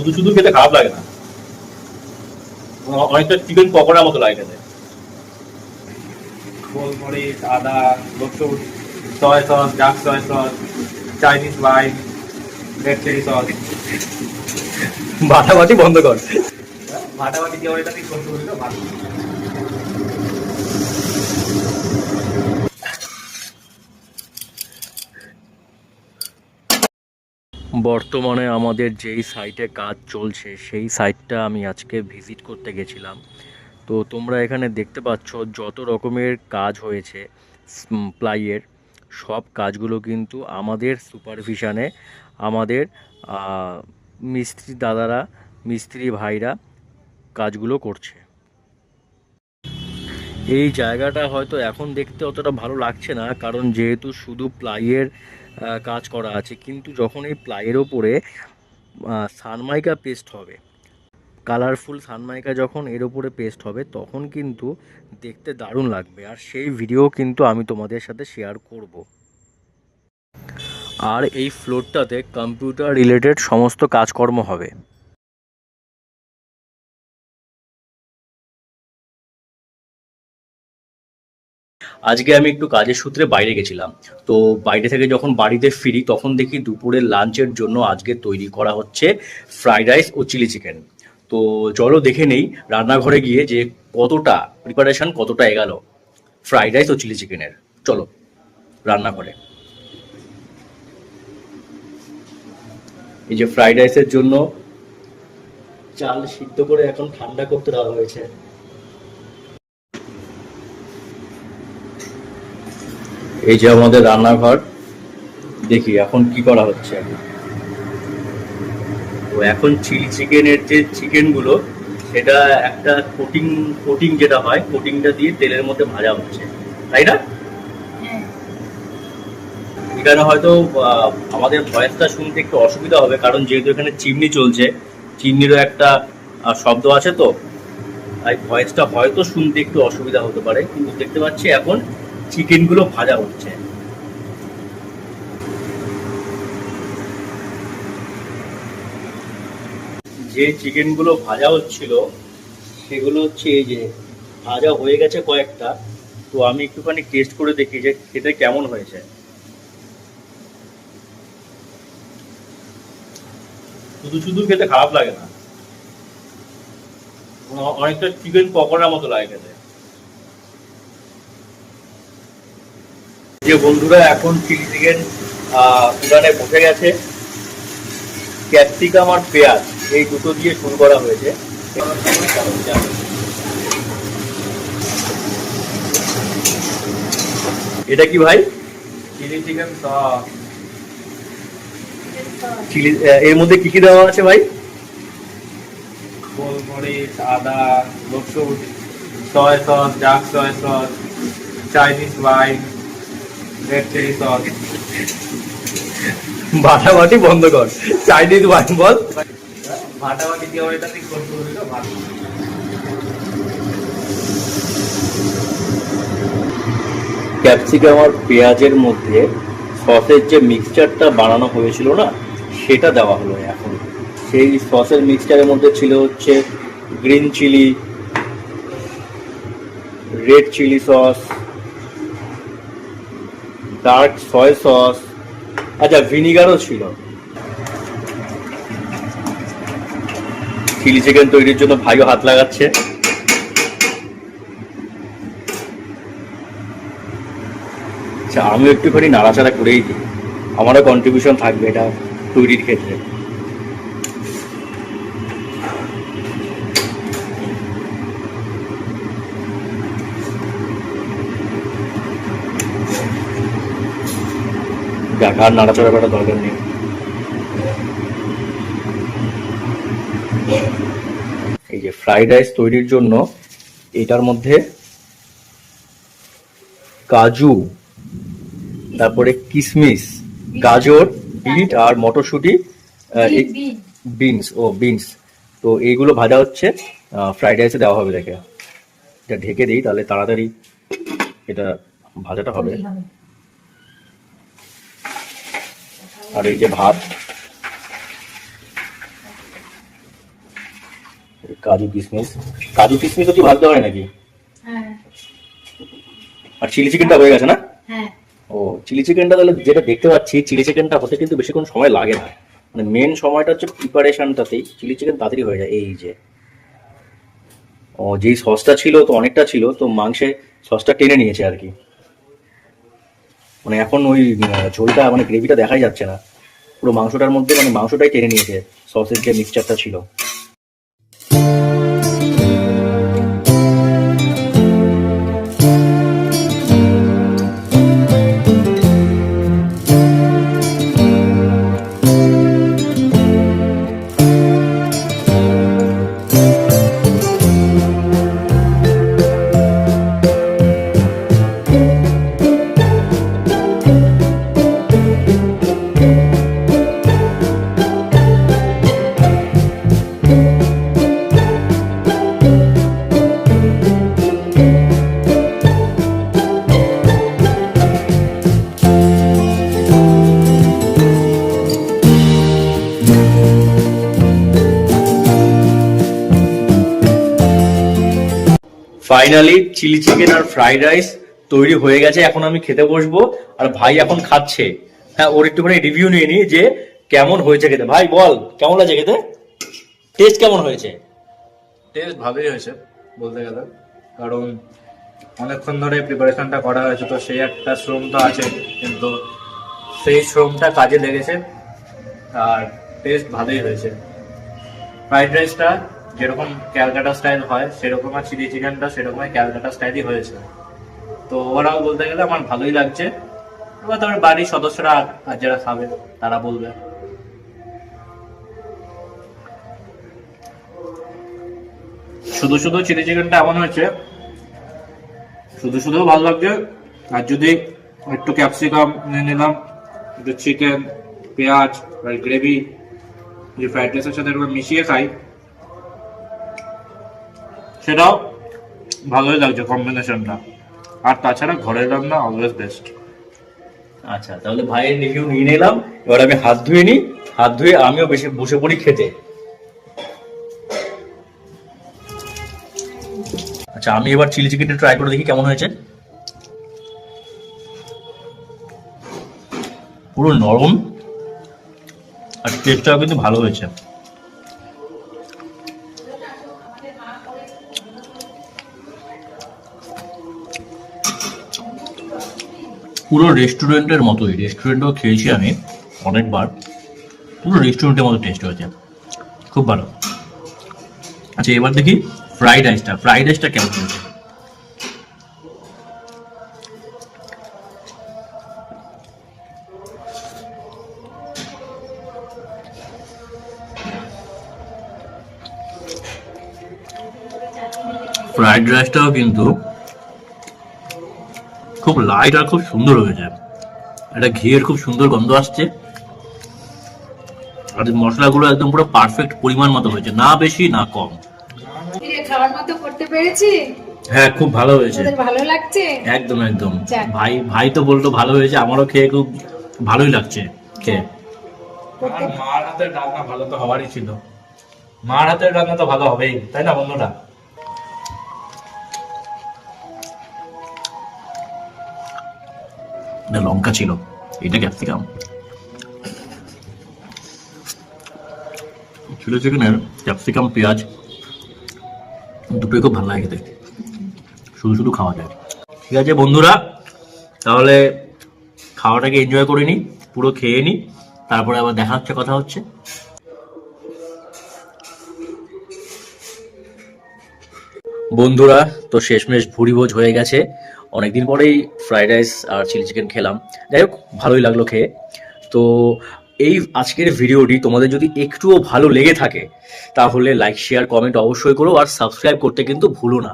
শুধু শুধু খেতে খারাপ লাগে না। অনেকটা চিকেন পকোড়ার মতো লাগে খেতে। গোলমরিচ আদা রসুন soy sauce dark soy sauce Chinese wine red chilli sauce বাটাবাটি বন্ধ কর। ভাটাবাটি দিয়ে ওইটা দিয়ে করতে বর্তমানে আমাদের যেই সাইটে কাজ চলছে, সেই সাইটটা আমি আজকে ভিজিট করতে গেছিলাম। তো তোমরা এখানে দেখতে পাচ্ছ যত রকমের কাজ হয়েছে প্লাইয়ের সব কাজগুলো কিন্তু আমাদের সুপারভিশনে আমাদের মিস্ত্রি দাদারা, মিস্ত্রি ভাইরা কাজগুলো করছে। এই জায়গাটা হয়তো এখন দেখতে অতটা ভালো লাগছে না, কারণ যেহেতু শুধু প্লাইয়ের কাজ করা আছে, কিন্তু যখন এই প্লাইয়ের ওপরে সানমাইকা পেস্ট হবে, কালারফুল সানমাইকা যখন এর ওপরে পেস্ট হবে, তখন কিন্তু দেখতে দারুণ লাগবে, আর সেই ভিডিও কিন্তু আমি তোমাদের সাথে শেয়ার করব। আর এই ফ্লোরটাতে কম্পিউটার রিলেটেড সমস্ত কাজকর্ম হবে। আজকে আমি একটু কাজের সূত্রে বাইরে গেছিলাম। তো বাইরে থেকে যখন বাড়িতে ফিরি, তখন দেখি দুপুরের লাঞ্চের জন্য আজকে তৈরি করা হচ্ছে ফ্রাইড রাইস ও চিলি চিকেন। তো চলো দেখে নেই, রান্নাঘরে গিয়ে যে কতটা প্রিপারেশন কতটা এগালো ফ্রাইড রাইস ও চিলি চিকেনের। চলো, রান্নাঘরে। এই যে ফ্রাইড রাইসের জন্য চাল সিদ্ধ করে এখন ঠান্ডা করতে দেওয়া হয়েছে। এই যে আমাদের রান্নাঘর দেখি এখন কি করা হচ্ছে তো এখন চিলি চিকেনের যে চিকেনগুলো সেটা একটা কোটিং কোটিং যেটা হয় কোটিংটা দিয়ে তেলের মধ্যে ভাজা হচ্ছে। তাই না? এখানে হয়তো আহ, আমাদের ভয়েসটা শুনতে একটু অসুবিধা হবে কারণ যেহেতু এখানে চিমনি চলছে চিমনিরও একটা শব্দ আছে তো। তাই ভয়েসটা হয়তো শুনতে একটু অসুবিধা হতে পারে কিন্তু দেখতে পাচ্ছি এখন চিকেনগুলো ভাজা হচ্ছে। যে চিকেনগুলো ভাজা হচ্ছিল, সেগুলো হচ্ছে এই যে ভাজা হয়ে গেছে কয়েকটা। তো আমি একটুখানি টেস্ট করে দেখি যে খেতে কেমন হয়েছে। শুধু শুধু খেতে খারাপ লাগে না। অনেকটা চিকেন পকোড়ার মতো লাগে খেতে। যে বন্ধুরা এখন চিলি চিকেন উড়ানে বসে গেছে ক্যাপসিকাম আর পেঁয়াজ এই দুটো দিয়ে শুরু করা হয়েছে। এটা কি ভাই? চিলি চিকেন সস চিলি এর মধ্যে কি কি দেওয়া আছে ভাই? গোলমরিচ আদা রসুন soy sauce dark soy sauce Chinese wine বাটাবাটি বন্ধ কর। চাইনিজ বল। ভাটাবাটি দিয়ে ওইটা দিয়ে করতে ভালো ক্যাপসিকাম আর পেঁয়াজের মধ্যে সসের যে মিক্সচারটা বানানো হয়েছিল না, সেটা দেওয়া হলো এখন। সেই সসের মিক্সচারের মধ্যে ছিল হচ্ছে green chilli red chilli sauce dark soy sauce আচ্ছা ভিনিগারও ছিল। চিলি চিকেন তৈরির জন্য ভাইও হাত লাগাচ্ছে। আচ্ছা আমি একটুখানি নাড়াচাড়া করেই দিই। আমারও কন্ট্রিবিউশন থাকবে এটা তৈরির ক্ষেত্রে। দেখ আর নাড়াচাড়া করার দরকার নেই। এই যে ফ্রাইড রাইস তৈরির জন্য এটার মধ্যে কাজু তারপরে কিশমিশ গাজর বিট আর মটরশুঁটি বিনস ও বিনস। তো এইগুলো ভাজা হচ্ছে ফ্রাইড রাইসে দেওয়া হবে দেখে এটা ঢেকে দিই তাহলে তাড়াতাড়ি এটা ভাজাটা হবে। আর এই যে ভাত কাজু কিশমিশ। কাজু কিশমিশও কি ভাজতে হয় নাকি? হ্যাঁ। আর চিলি চিকেনটা হয়ে গেছে না? হ্যাঁ। ও চিলি চিকেনটা তাহলে যেটা দেখতে পাচ্ছি চিলি চিকেনটা হতে কিন্তু বেশিক্ষণ সময় লাগে না। মানে মেন সময়টা হচ্ছে প্রিপারেশনটাতেই চিলি চিকেন তাড়াতাড়ি হয়ে যায়। এই যে। ও যেই সসটা ছিল তো অনেকটা ছিল তো মাংসে সসটা টেনে নিয়েছে আর কি। মানে এখন ওই ঝোলটা মানে গ্রেভিটা দেখাই যাচ্ছে না। পুরো মাংসটার মধ্যে মানে মাংসটাই টেনে নিয়েছে। সসের যে মিক্সচারটা ছিল। ফাইনালি চিলি চিকেন আর ফ্রাইড রাইস তৈরি হয়ে গেছে, এখন আমি খেতে বসবো। আর ভাই এখন খাচ্ছে। হ্যাঁ ওর একটুখানি রিভিউ নিয়ে নি যে কেমন হয়েছে খেতে। ভাই, বল, কেমন লাগছে খেতে? টেস্ট কেমন হয়েছে? টেস্ট ভালোই হয়েছে, বলতে গেলে। কারণ অনেকক্ষণ ধরে প্রিপারেশনটা করা হয়েছে, তো সেই একটা শ্রম তো আছে, কিন্তু সেই শ্রমটা কাজে লেগেছে। আর টেস্ট ভালোই হয়েছে। ফ্রাইড রাইসটা যেরকম ক্যালকাটা স্টাইল হয়, সেরকম আর চিলি চিকেনটা সেরকমই ক্যালকাটা স্টাইলই হয়েছে। তো ওরাও বলতে গেলে আমার ভালোই লাগছে। এবার তার বাড়ির সদস্যরা আর- যারা খাবে, তারা বলবে। শুধু শুধু চিলি চিকেনটা এমন হয়েছে। শুধু শুধু ভালো লাগছে। আর যদি একটু ক্যাপসিকাম নিয়ে নিলাম, একটু চিকেন পেঁয়াজ, আর গ্রেভি যে ফ্রাইড রাইসের সাথে মিশিয়ে খাই সেটাও ভালোই লাগছে কম্বিনেশনটা আর তাছাড়া ঘরের রান্না অলওয়েজ বেস্ট আচ্ছা তাহলে ভাইয়ের রিভিউ নিয়ে নিলাম। এবার আমি হাত ধুয়ে নিই। হাত ধুয়ে আমিও বেশি বসে পড়ি খেতে। আচ্ছা আমি এবার চিলি চিকেনটা ট্রাই করে দেখি কেমন হয়েছে। পুরো নরম। আর টেস্টটাও কিন্তু ভালো হয়েছে। পুরো রেস্টুরেন্টের মতোই। রেস্টুরেন্টেও খেয়েছি আমি অনেকবার। পুরো রেস্টুরেন্টের মতো টেস্ট হয়েছে। খুব ভালো। আচ্ছা এবার দেখি ফ্রাইড রাইসটা ফ্রাইড রাইসটা কেমন হয়েছে? ফ্রাইড রাইসটাও কিন্তু লাইট আর খুব সুন্দর হয়েছে একটা ঘিয়ের খুব সুন্দর গন্ধ আসছে। আর মশলাগুলো একদম পুরো পারফেক্ট পরিমাণ মতো হয়েছে না বেশি না কম। খাওয়ার মতো করতে পেরেছি? হ্যাঁ খুব ভালো হয়েছে। ভালো লাগছে? একদম একদম। ভাই ভাই তো বলতো ভালো হয়েছে আমারও খেয়ে খুব ভালোই লাগছে খেয়ে। মার হাতের রান্না ভালো তো হওয়ারই ছিল। মার হাতের রান্না তো ভালো হবেই তাই না বন্ধুরা? এটা লঙ্কা ছিল। এটা ক্যাপসিকাম। চিলি চিকেনের ক্যাপসিকাম, পেঁয়াজ, দুটোই খুব ভালো লাগে খেতে। শুধু শুধু খাওয়া যায়। ঠিক আছে বন্ধুরা, তাহলে খাওয়াটাকে এনজয় করে নিই পুরো খেয়ে নিই তারপরে আবার দেখা হচ্ছে, কথা হচ্ছে। বন্ধুরা, তো শেষমেশ ভুড়ি ভোজ হয়ে গেছে। অনেকদিন পরেই ফ্রাইড রাইস আর চিলি চিকেন খেলাম। যাই হোক, ভালোই লাগল খেয়ে। তো এই আজকের ভিডিওটি তোমাদের যদি একটুও ভালো লেগে থাকে, তাহলে লাইক শেয়ার কমেন্ট অবশ্যই করো আর সাবস্ক্রাইব করতে কিন্তু ভুলো না।